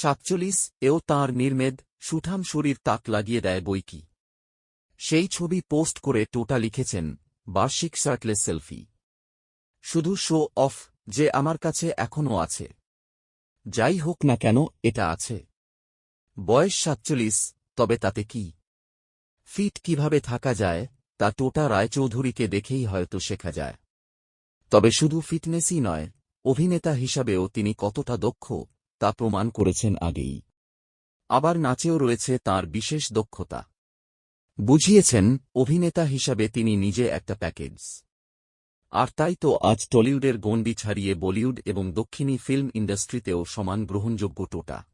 সাতচল্লিশ, এও তাঁর নির্মেদ, সুঠাম শরীর তাক লাগিয়ে দেয় বই কি। সেই ছবি পোস্ট করে টোটা লিখেছেন, বার্ষিক শার্টলেস সেলফি। শুধু শো অফ, যে আমার কাছে এখনও আছে। যাই হোক না কেন, এটা আছে। বয়স সাতচল্লিশ, তবে তাতে কি? ফিট কীভাবে থাকা যায়, তা টোটা রায়চৌধুরীকে দেখেই হয়তো শেখা যায়। তবে শুধু ফিটনেসই নয়, অভিনেতা হিসাবেও তিনি কতটা দক্ষ তা প্রমাণ করেছেন আগেই। আবার নাচেও রয়েছে তার বিশেষ দক্ষতা। বুঝিয়েছেন, অভিনেতা হিসাবে তিনি নিজে একটা প্যাকেজ। আর তাই তো আজ টলিউডের গণ্ডি ছাড়িয়ে বলিউড এবং দক্ষিণী ফিল্ম ইন্ডাস্ট্রিতেও সমান গ্রহণযোগ্য টোটা।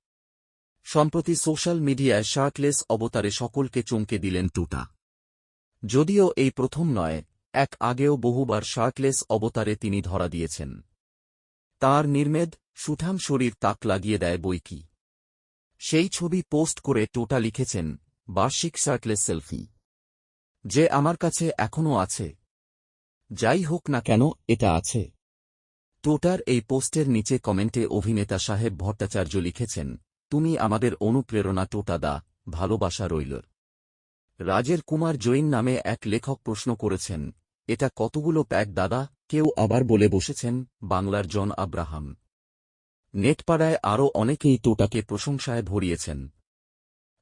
সম্প্রতি সোশ্যাল মিডিয়ায় শার্টলেস অবতারে সকলকে চমকে দিলেন টুটা। যদিও এই প্রথম নয়, এক আগেও বহুবার শার্টলেস অবতারে তিনি ধরা দিয়েছেন। তার নির্মেদ সুঠাম শরীর তাক লাগিয়ে দেয় বই কি। সেই ছবি পোস্ট করে টোটা লিখেছেন, বার্ষিক শার্টলেস সেলফি। যে আমার কাছে এখনও আছে। যাই হোক না কেন, এটা আছে। টোটার এই পোস্টের নিচে কমেন্টে অভিনেতা সাহেব ভট্টাচার্য লিখেছেন, তুমি আমাদের অনুপ্রেরণা টোটা দা, ভালোবাসা রইল। রাজের কুমার জৈন নামে এক লেখক প্রশ্ন করেছেন, এটা কতগুলো প্যাক দাদা? কেউ আবার বলে বসেছেন, বাংলার জন আব্রাহাম। নেটপাড়ায় আরও অনেকেই টোটাকে প্রশংসায় ভরিয়েছেন।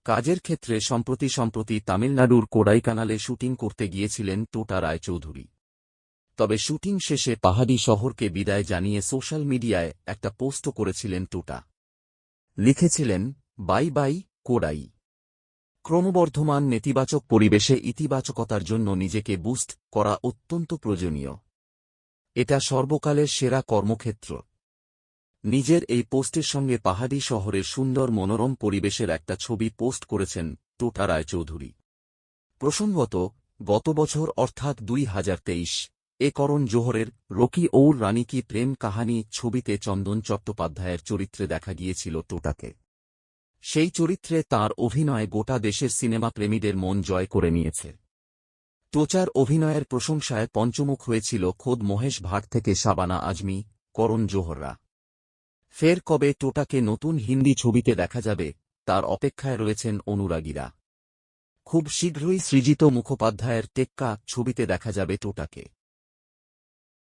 কাজের ক্ষেত্রে সম্প্রতি সম্প্রতি তামিলনাড়ুর কোডাইকানালে শুটিং করতে গিয়েছিলেন টোটা রায়চৌধুরী। তবে শুটিং শেষে পাহাড়ি শহরকে বিদায় জানিয়ে সোশ্যাল মিডিয়ায় একটা পোস্টও করেছিলেন টোটা লিখেছিলেন, বাই বাই, কোডাই। ক্রমবর্ধমান নেতিবাচক পরিবেশে ইতিবাচকতার জন্য নিজেকে বুস্ট করা অত্যন্ত প্রয়োজনীয়। এটা সর্বকালের সেরা কর্মক্ষেত্র। নিজের এই পোস্টের সঙ্গে পাহাড়ি শহরের সুন্দর মনোরম পরিবেশের একটা ছবি পোস্ট করেছেন টোটা রায়চৌধুরী। প্রসঙ্গত, গত বছর অর্থাৎ দুই হাজার তেইশ, এ করণ জোহরের রকি ঔর রানী কি প্রেম কাহানি ছবিতে চন্দন চট্টোপাধ্যায়ের চরিত্রে দেখা গিয়েছিল টোটাকে। সেই চরিত্রে তার অভিনয় গোটা দেশের সিনেমা প্রেমীদের মন জয় করে নিয়েছে। টোচার অভিনয়ের প্রশংসায় পঞ্চমুখ হয়েছিল খোদ মহেশ ভাট থেকে শাবানা আজমি, করণ জোহররা। ফের কবে টোটাকে নতুন হিন্দি ছবিতে দেখা যাবে, তার অপেক্ষায় রয়েছেন অনুরাগীরা। খুব শীঘ্রই সৃজিত মুখোপাধ্যায়ের টেক্কা ছবিতে দেখা যাবে টোটাকে।